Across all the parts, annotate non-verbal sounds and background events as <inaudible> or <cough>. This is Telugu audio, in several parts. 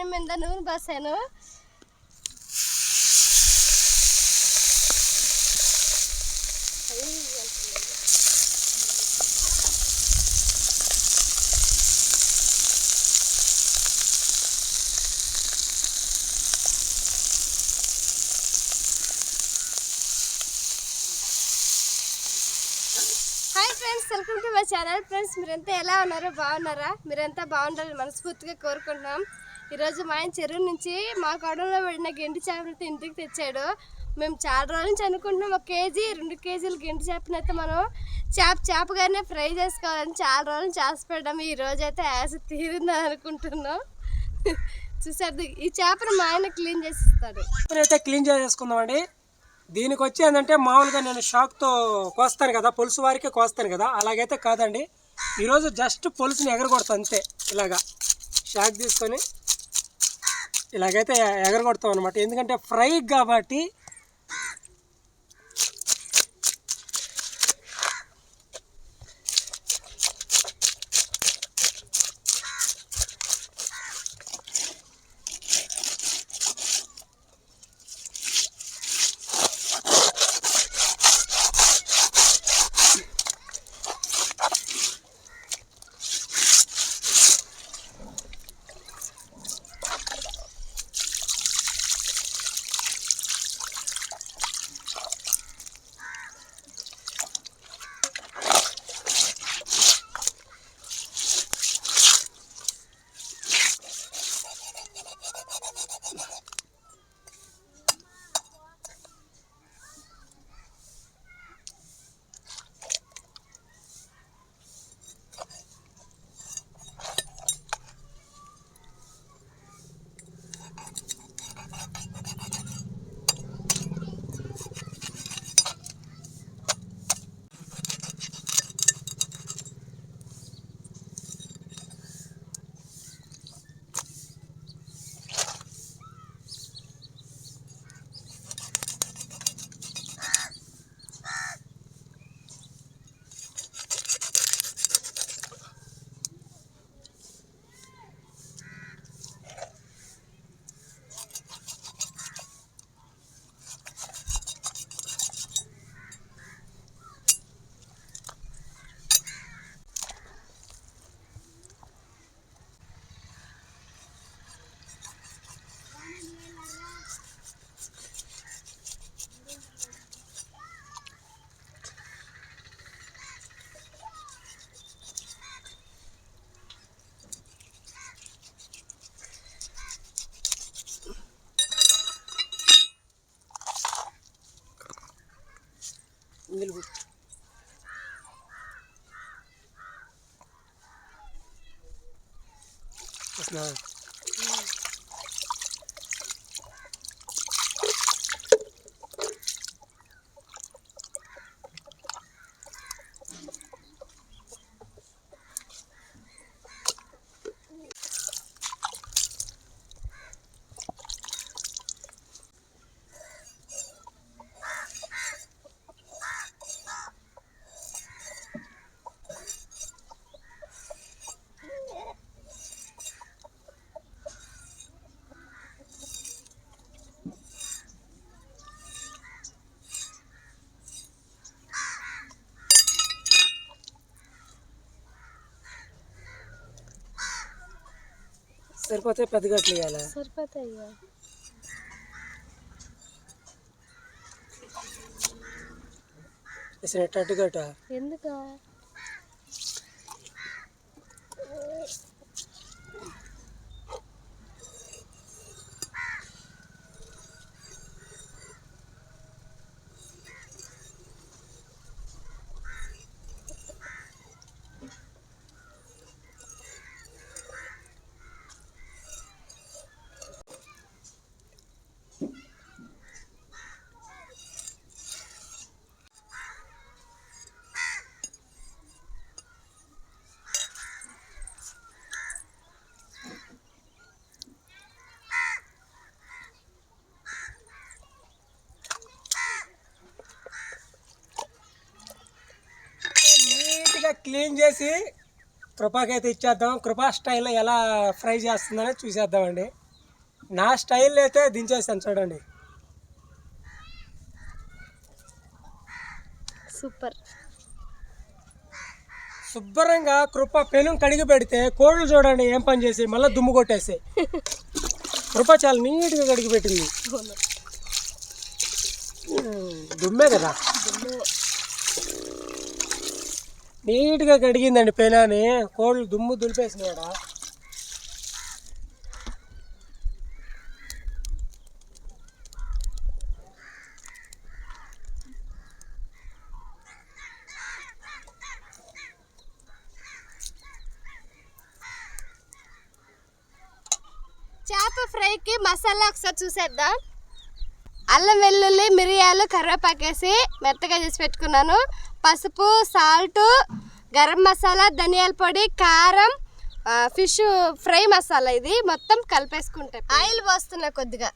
పెనం మీద నూనె పోసాను hi friends welcome to my channel friends మీరంతా ఎలా ఉన్నారో బాగున్నారా? మీరంతా బాగుండాలని మనస్ఫూర్తిగా కోరుకుంటున్నాం. ఈరోజు మా ఆయన చెరువు నుంచి మా కొడంలో పడిన గెంటి చేపలతో ఇంటికి తెచ్చాడు. మేము చాలా రోజుల నుంచి అనుకుంటున్నాం ఒక కేజీ రెండు కేజీలు గెంటి చేపనైతే మనం చేప చేపగానే ఫ్రై చేసుకోవాలని చాలా రోజులు నుంచి ఆశపడ్డాం. ఈ రోజు అయితే యాస తీరిందని అనుకుంటున్నాం. చూసారు ఈ చేపను మా ఆయన క్లీన్ చేసిస్తాడు. అయితే క్లీన్ చేసేసుకుందామండి. దీనికి వచ్చి ఏంటంటే మామూలుగా నేను షాక్తో కోస్తాను కదా పులుసు వారికి కోస్తాను కదా అలాగైతే కాదండి. ఈరోజు జస్ట్ పులుసుని ఎగరగొడతా అంతే ఇలాగా. షాక్ తీసుకొని ఇలాగైతే ఎగరగొడతాం అనమాట ఎందుకంటే ఫ్రై కాబట్టి just now. సరిపోతే పెద్ద గట్లు వేయాలి సరిపోతాయి వేసినట్టు గట్ట ఎందుకు నీట్గా క్లీన్ చేసి కృపాకి అయితే ఇచ్చేద్దాం. కృపా స్టైల్లో ఎలా ఫ్రై చేస్తుందనే చూసేద్దామండి. నా స్టైల్ అయితే దించేస్తాను చూడండి. సూపర్. శుభ్రంగా కృప పెను కడిగి పెడితే కోళ్ళు చూడండి ఏం పని చేసి మళ్ళీ దుమ్ము కొట్టేసి. <laughs> కృప చాలా నీట్గా కడిగి పెట్టింది. దుమ్మే కదా? నీట్గా కడిగిందండి పెనాని. కోళ్ళు దుమ్ము దులిపేసినాడా చేప ఫ్రైకి మసాలా ఒకసారి చూసేద్దాం. అల్లం వెల్లుల్లి మిరియాలు కరివేపాకేసి మెత్తగా చేసి పెట్టుకున్నాను. పసుపు సాల్ట్ గరం మసాలా ధనియాల పొడి కారం ఫిష్ ఫ్రై మసాలా ఇది. మొత్తం కలిపేసుకుంటే ఆయిల్ పోస్తున్నా కొద్దిగా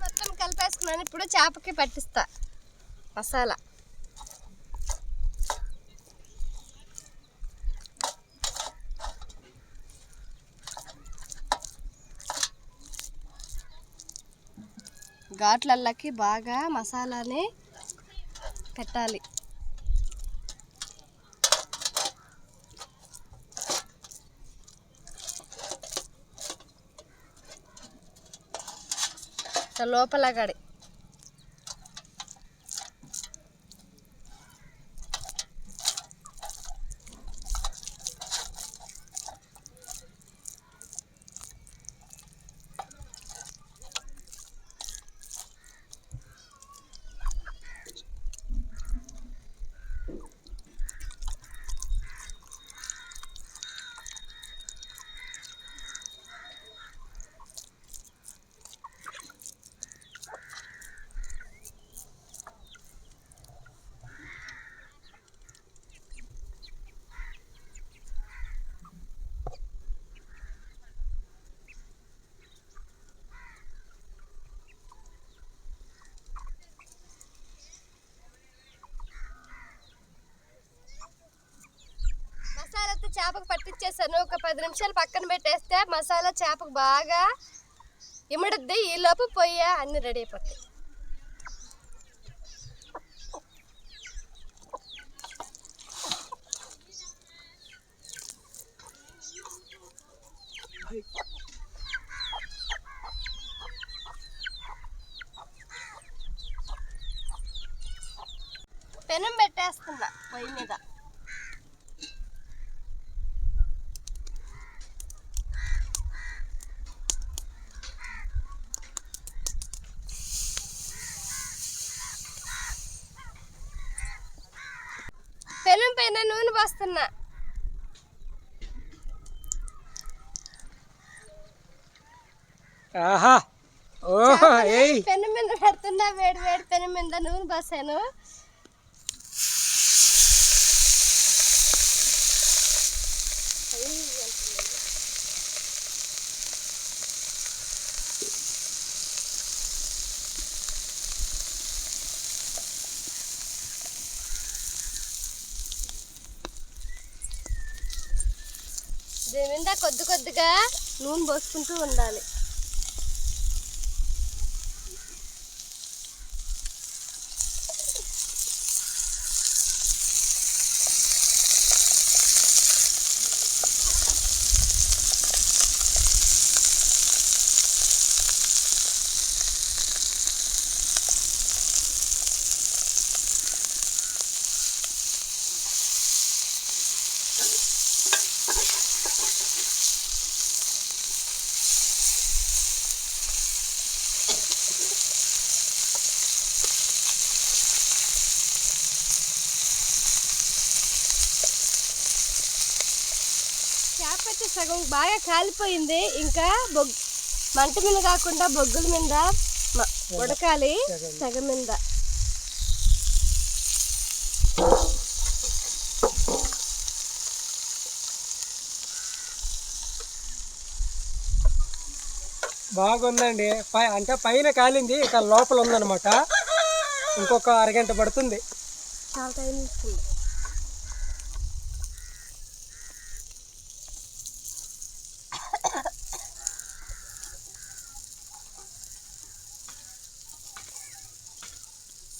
మొత్తం కలిపేసుకున్నాను ఇప్పుడు చేపకి పట్టిస్తా. మసాలా. ఘాట్లల్లకి బాగా మసాలాని పెట్టాలి. లోపల గడి చేపకు పట్టించేసాను ఒక పది నిమిషాలు పక్కన పెట్టేస్తే మసాలా చేపకు బాగా ఇమడుద్ది. ఈ లోపు పొయ్యి అన్ని రెడీ అయిపోతాయి. పెనం పెట్టేస్తున్నా పొయ్యి మీద పెనం పైన నూనె పోస్తున్నా ఆహా. ఓహో ఏయ్. పెనం మీద పెడుతున్నా వేడి వేడి పెనం మీద నూనె పోసాను. దీని మీద కొద్ది కొద్దిగా నూనె పోసుకుంటూ ఉండాలి. సగం బాగా కాలిపోయింది. ఇంకా బొగ్ మంట మీద కాకుండా బొగ్గుల మీద ఉడకాలి. సగం మీద. బాగుందండి. పై అంటే పైన కాలింది ఇక లోపల ఉందన్నమాట. ఇంకొక అరగంట పడుతుంది. చాలా టైం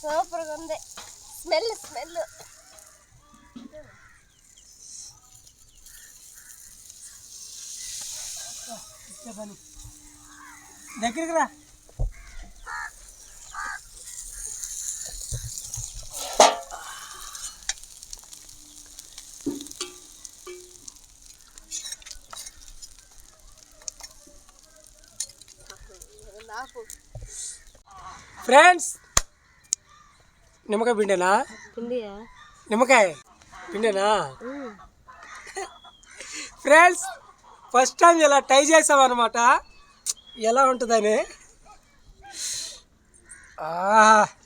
సూపర్గా ఉంది. Smell smell. దగ్గరికి రా. ఫ్రెండ్స్ నిమ్మకాయ పిండేనా? నిమ్మకాయ పిండేనా? ఫ్రెండ్స్ ఫస్ట్ టైం ఇలా ట్రై చేసామన్నమాట. ఎలా ఉంటుందని?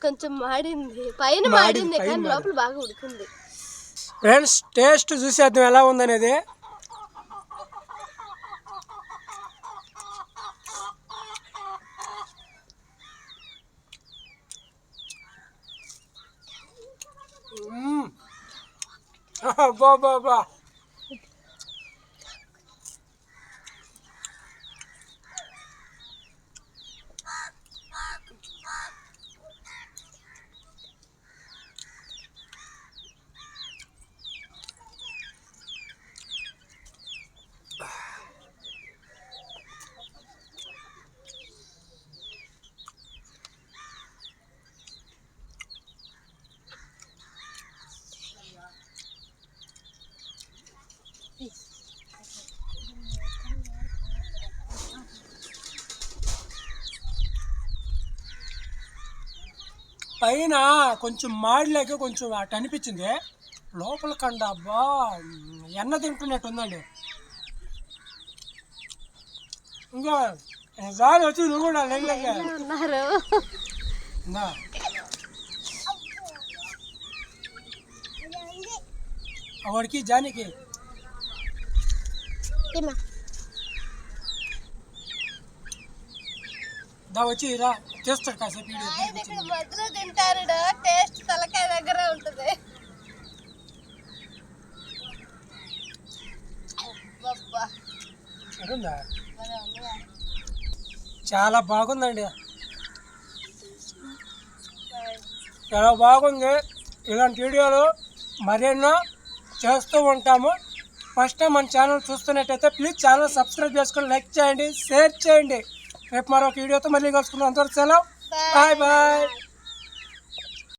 కొంచెం మాడింది. పైన మాడింది, కానీ లోపల బాగా ఉడికింది. ఫ్రెండ్స్ టేస్ట్ చూసేద్దాం ఎలా ఉందనేది? అబ్బా, అబ్బా, అబ్బా. పైన కొంచెం మాడిలేక కొంచెం అటు అనిపించింది. లోపల కండ అబ్బా ఎన్న తింటున్నట్టు ఉందండి. ఇంకా రాదు వచ్చి నువ్వు కూడా ఇందా. వాడికి జానికి. దా వచ్చి రా చేస్తాడు కాసేపు మధ్యలో తింటారు టేస్ట్ తలకాయ దగ్గర ఉంటుంది. చాలా బాగుందండి. చాలా బాగుంది. ఇలాంటి వీడియోలు మరెన్నో చేస్తూ ఉంటాము. ఫస్ట్ టైం మన ఛానల్ చూస్తున్నట్టయితే ప్లీజ్ ఛానల్ సబ్స్క్రైబ్ చేసుకొని లైక్ చేయండి షేర్ చేయండి. రేపు మరొక వీడియోతో మళ్ళీ కలుసుకుందాం. అంతవరకు సెలవు. Bye bye